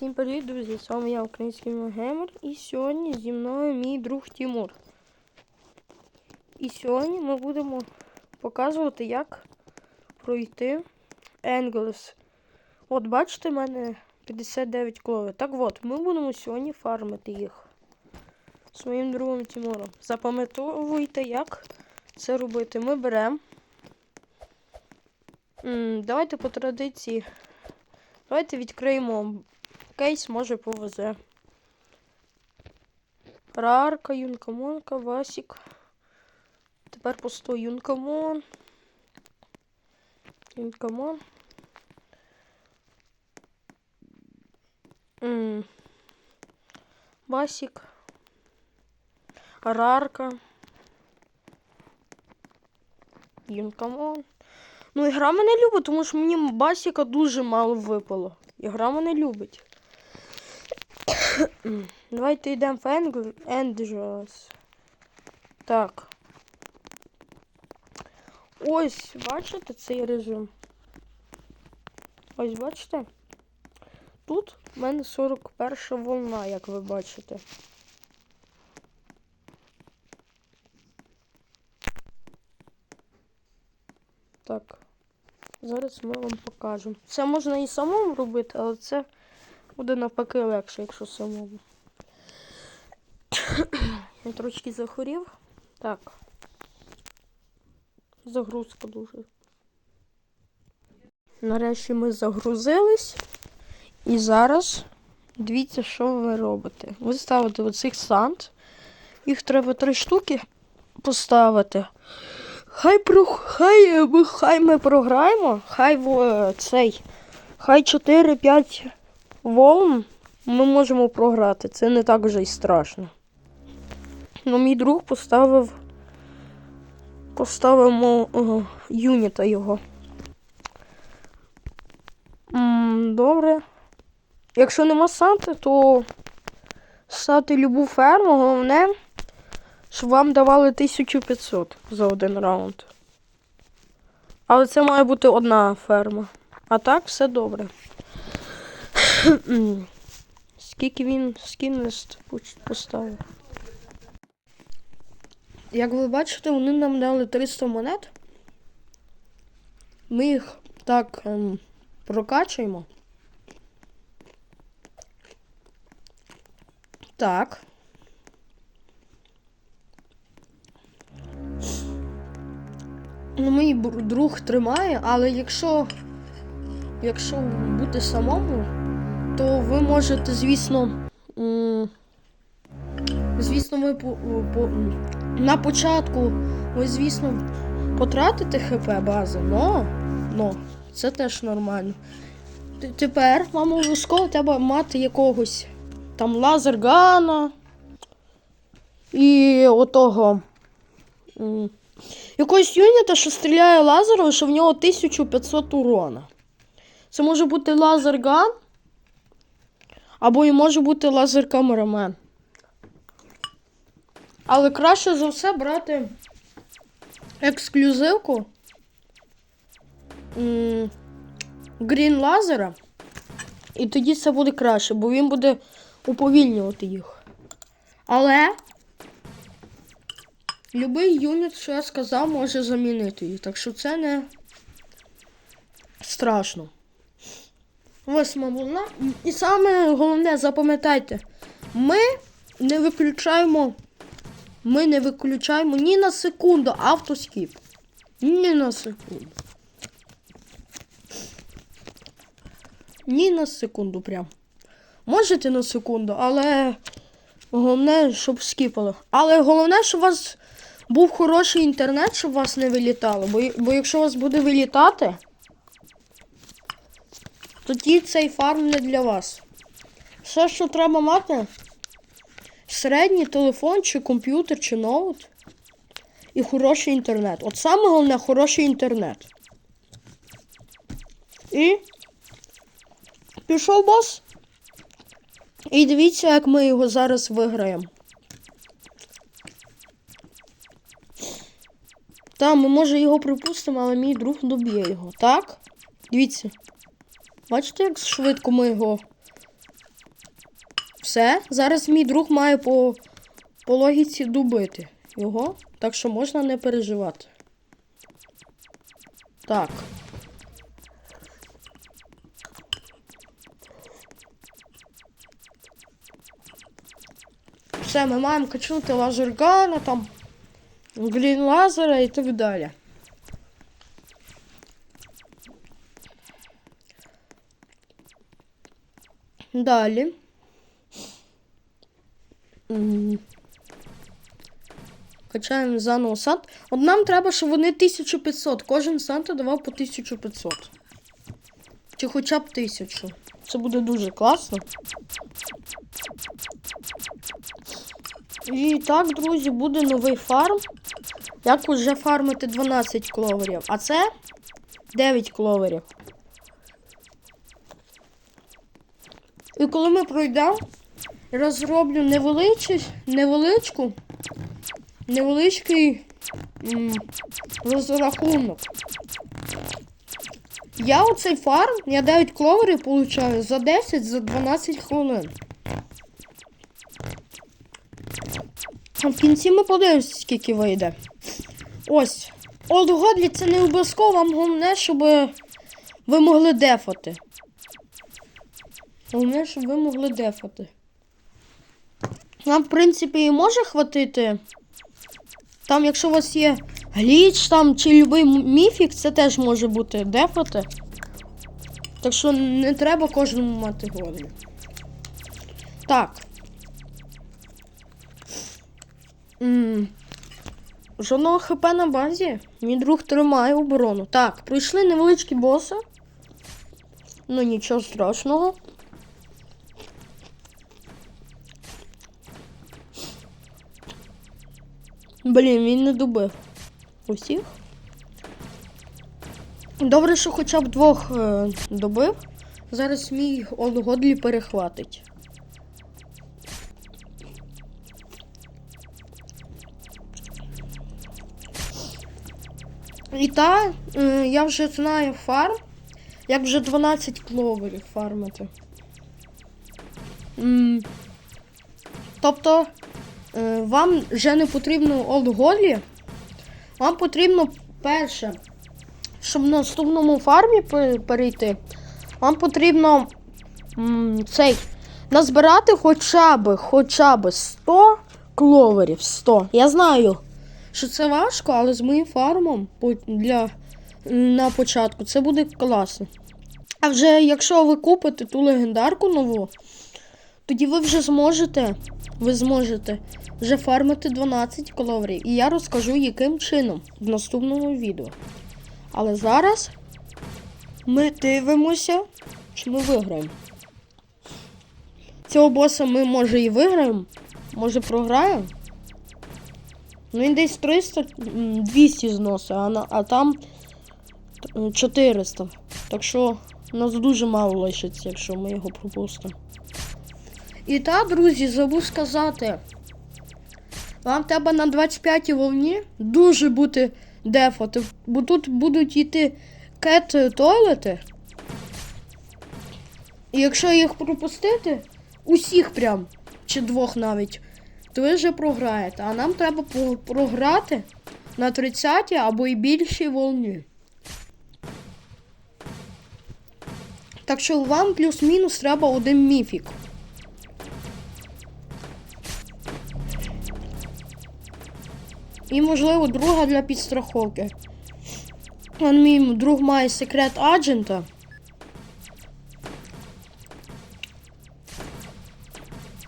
Всім привіт, друзі! З вами я, український геймер, і сьогодні зі мною мій друг Тимур. І сьогодні ми будемо показувати, як пройти Енглес. От, бачите, в мене 59 клови. Так от, ми будемо сьогодні фармити їх своїм другом Тимуром. Запам'ятовуйте, як це робити. Ми беремо. Давайте по традиції. Давайте відкриємо кейс, може повезе. Рарка, Юнкамонка, Васік. Тепер по 100 Юнкамон. Юнкамон. Васік. Рарка. Юнкамон. Ну, ігра мене любить, тому що мені басіка дуже мало випало. Ігра мене любить. Давайте йдемо в Енгл... Енджелес. Так. Ось, бачите цей режим? Ось бачите? Тут в мене 41 волна, як ви бачите. Так. Зараз ми вам покажемо. Це можна і самому робити, але це буде навпаки легше, якщо самому. Я трошки захворів. Так. Загрузка дуже. Нарешті ми загрузились. І зараз дивіться, що ви робите. Ви ставите оцих сант. Їх треба три штуки поставити. Хай про хай, е, хай ми програємо, хай во- цей, хай 4-5 волн ми можемо програти. Це не так вже й страшно. Ну, мій друг поставив. Поставимо о, юніта його. М, добре. Якщо нема санти, то ставте любу ферму, головне щоб вам давали 1500 за один раунд. Але це має бути одна ферма. А так все добре. Скільки він скінлист поставив? Як ви бачите, вони нам дали 300 монет. Ми їх так ем, прокачуємо. Так. Ну, мій друг тримає, але якщо, якщо бути самому, то ви можете, звісно, звісно, ви по, по, на початку ви, звісно, потратите ХП бази, но, но це теж нормально. Тепер вам обов'язково треба мати якогось там лазергана і отого. Якогось юніта, що стріляє лазером, що в нього 1500 урона. Це може бути лазерган, або і може бути лазер-камерамен. Але краще за все брати ексклюзивку Грін лазера. І тоді це буде краще, бо він буде уповільнювати їх. Але Любий юніт, що я сказав, може замінити її. Так що це не страшно. Восьма волна. І саме головне, запам'ятайте, ми не виключаємо. Ми не виключаємо ні на секунду автоскіп. Ні на секунду. Ні на секунду прям. Можете на секунду, але головне, щоб скіпало. Але головне, щоб у вас був хороший інтернет, щоб вас не вилітало. Бо, бо якщо у вас буде вилітати, тоді цей фарм не для вас. Все, що треба мати, середній телефон, чи комп'ютер, чи ноут. І хороший інтернет. От саме головне хороший інтернет. І пішов бос. І дивіться, як ми його зараз виграємо. Та, ми може його припустимо, але мій друг доб'є його, так? Дивіться. Бачите, як швидко ми його Все. Зараз мій друг має по, по логіці добити його, так що можна не переживати. Так. Все, ми маємо качнути лазергана, там, грін лазера і так далі. Далі. Качаємо заново сант. От нам треба, щоб вони 1500. Кожен санта давав по 1500. Чи хоча б 1000. Це буде дуже класно. І так, друзі, буде новий фарм. Як уже фармити 12 кловерів. А це 9 кловерів. І коли ми пройдемо, розроблю невеличкий, невеличку, невеличкий м, розрахунок. Я оцей фарм, я 9 кловерів получаю за 10, за 12 хвилин. А в кінці ми подивимося, скільки вийде. Ось. Godly це не обов'язково, вам головне, щоб ви могли дефати. Головне, щоб ви могли дефати. Нам, в принципі, і може хватити. Там, якщо у вас є гліч там чи м- міфік, це теж може бути дефати. Так що не треба кожному мати голову. Так. М, Жодного хп на базі. Мій друг тримає оборону. Так, пройшли невеличкі боси. Ну нічого страшного. Блін, він не добив. Усіх. Добре, що хоча б двох е, добив. Зараз мій Олд перехватить. І та, е, я вже знаю фарм, як вже 12 кловерів фармити. М, Тобто, е, вам вже не потрібно Goldly, вам потрібно перше, щоб в наступному фармі перейти, вам потрібно цей, назбирати хоча б, хоча б 100 кловерів. 100. Я знаю, що це важко, але з моїм фармом для, на початку це буде класно. А вже якщо ви купите ту легендарку нову, тоді ви вже зможете, ви зможете вже фармити 12 кловерів. І я розкажу, яким чином в наступному відео. Але зараз ми дивимося, чи ми виграємо. Цього боса ми може і виграємо, може програємо. Ну він десь 300, 200 зносить, а там 400. Так що нас дуже мало лишиться, якщо ми його пропустимо. І так, друзі, забув сказати. Вам треба на 25 волні дуже бути дефати, бо тут будуть йти кет тойлети. І якщо їх пропустити, усіх прям, чи двох навіть, то ви вже програєте. А нам треба програти на 30 або і більшій волні. Так що вам плюс-мінус треба один міфік. І, можливо, друга для підстраховки. Он мій друг має секрет аджента.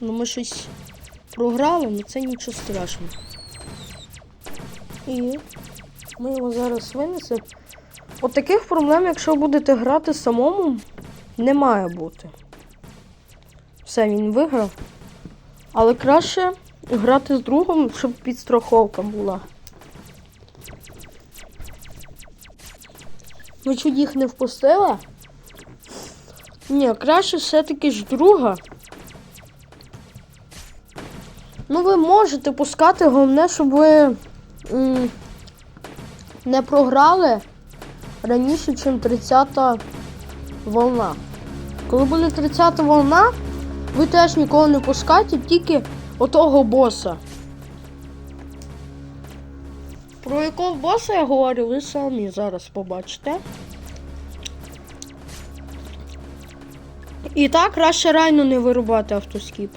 Ну, ми щось програли, але це нічого страшного. І ми його зараз винесемо. От таких проблем, якщо будете грати самому, не має бути. Все, він виграв. Але краще грати з другом, щоб підстраховка була. Ви чуть їх не впустили? Ні, краще все-таки ж друга. Ну, ви можете пускати, головне, щоб ви м, не програли раніше, ніж 30 волна. Коли буде 30-та волна, ви теж ніколи не пускайте, тільки отого боса. Про якого боса я говорю, ви самі зараз побачите. І так краще райно не вирубати автоскіп.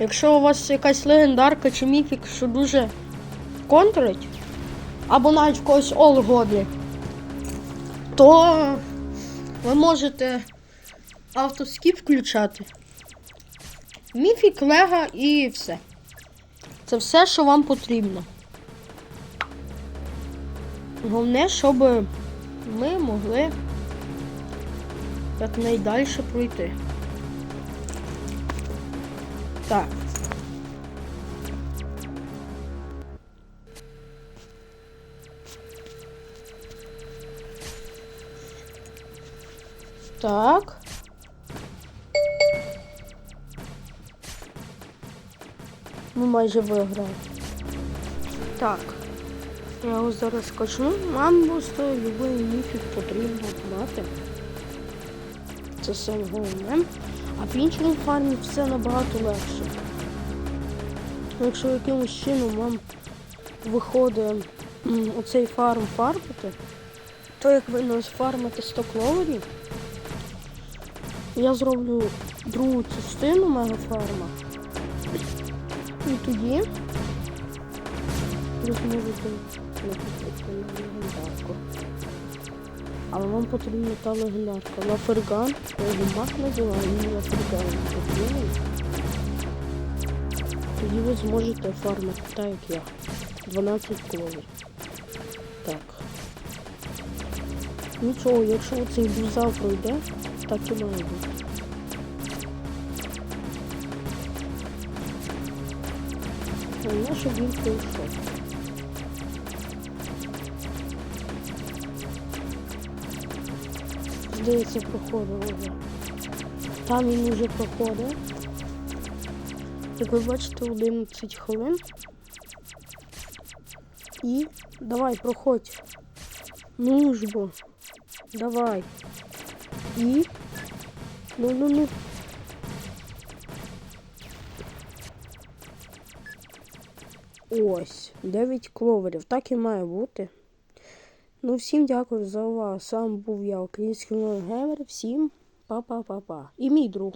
Якщо у вас якась легендарка чи міфік, що дуже контрить, або навіть в когось олгодлі, то ви можете автоскіп включати. Міфік, лега і все. Це все, що вам потрібно. Головне, щоб ми могли якнайдальше пройти. Так. Так. Ми майже виграли. Так. Я його зараз скачну. Нам просто любий міфік потрібно мати. Це саме головне. А в іншому фармі все набагато легше. Якщо якимось чином вам виходить оцей фарм фармити, то як ви нас фармите 100 кловерів, я зроблю другу частину мегафарма. І тоді ви зможете напустити на легендарку. Але вам потрібна та легендарка. Лаферган, мак називаю, він лаферган потрібен. Тоді ви зможете фармити так, як я. 12 колів. Так. Нічого, якщо цей буза пройде, так і має бути. Головне, щоб він пройшов. Здається, проходив вже. Там він вже проходив. Як ви бачите, 11 хвилин. І давай, проходь. Ну ж бо. Давай. І. Ну ну ну. Ось, 9 кловерів. Так і має бути. Ну, всім дякую за увагу. Сам був я, український геймер. Всім па-па-па-па. І мій друг.